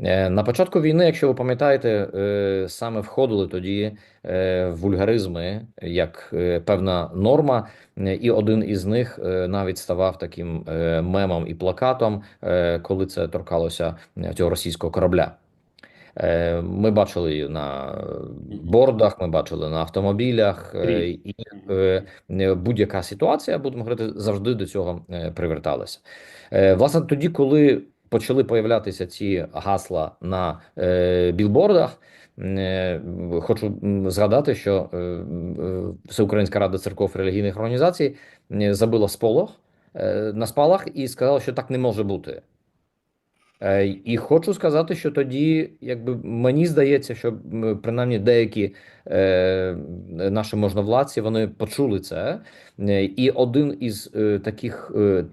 Е, На початку війни, якщо ви пам'ятаєте, е, саме входили тоді е, вульгаризми як певна норма, і один із них навіть ставав таким мемом і плакатом, коли це торкалося цього російського корабля. Ми бачили її на бордах, ми бачили на автомобілях, і будь-яка ситуація, будемо говорити, завжди до цього приверталася. Власне, тоді, коли почали появлятися ці гасла на е, білбордах, е, хочу згадати, що е, е, Всеукраїнська рада церков релігійних організацій забила сполох на спалах і сказала, що так не може бути. Е, І хочу сказати, що тоді, якби мені здається, що принаймні деякі е, наші можновладці вони почули це. Е, І один із е, таких е,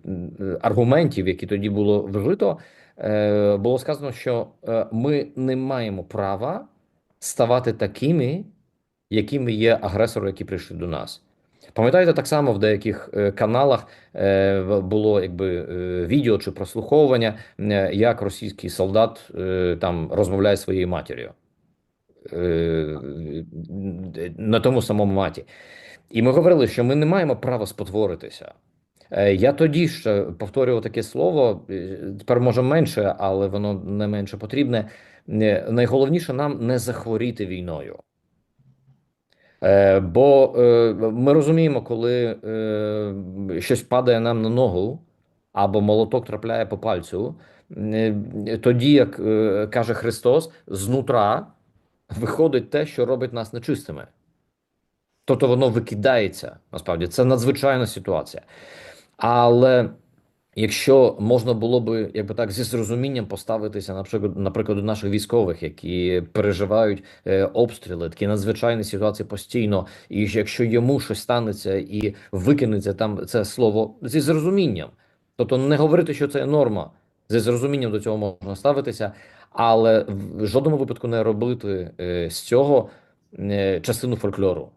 аргументів, які тоді було вжито, е, було сказано, що е, ми не маємо права ставати такими, якими є агресори, які прийшли до нас. Пам'ятаєте, так само в деяких е, каналах е, було якби е, відео чи прослуховування, як російський солдат там розмовляє своєю матір'ю на тому самому маті. І ми говорили, що ми не маємо права спотворитися. Я тоді ще повторював таке слово, тепер може менше, але воно не менше потрібне. Найголовніше нам не захворіти війною. Е, Бо е, ми розуміємо, коли е, щось падає нам на ногу, або молоток трапляє по пальцю, тоді, як каже Христос, знутра виходить те, що робить нас нечистими. Тобто воно викидається насправді. Це надзвичайна ситуація. Але якщо можна було би, якби так, зі зрозумінням поставитися, наприклад, наприклад, до наших військових, які переживають е, обстріли, такі надзвичайні ситуації постійно, і якщо йому щось станеться і викинеться там це слово зі зрозумінням, тобто не говорити, що це норма, зі зрозумінням до цього можна ставитися, але в жодному випадку не робити е, з цього е, частину фольклору.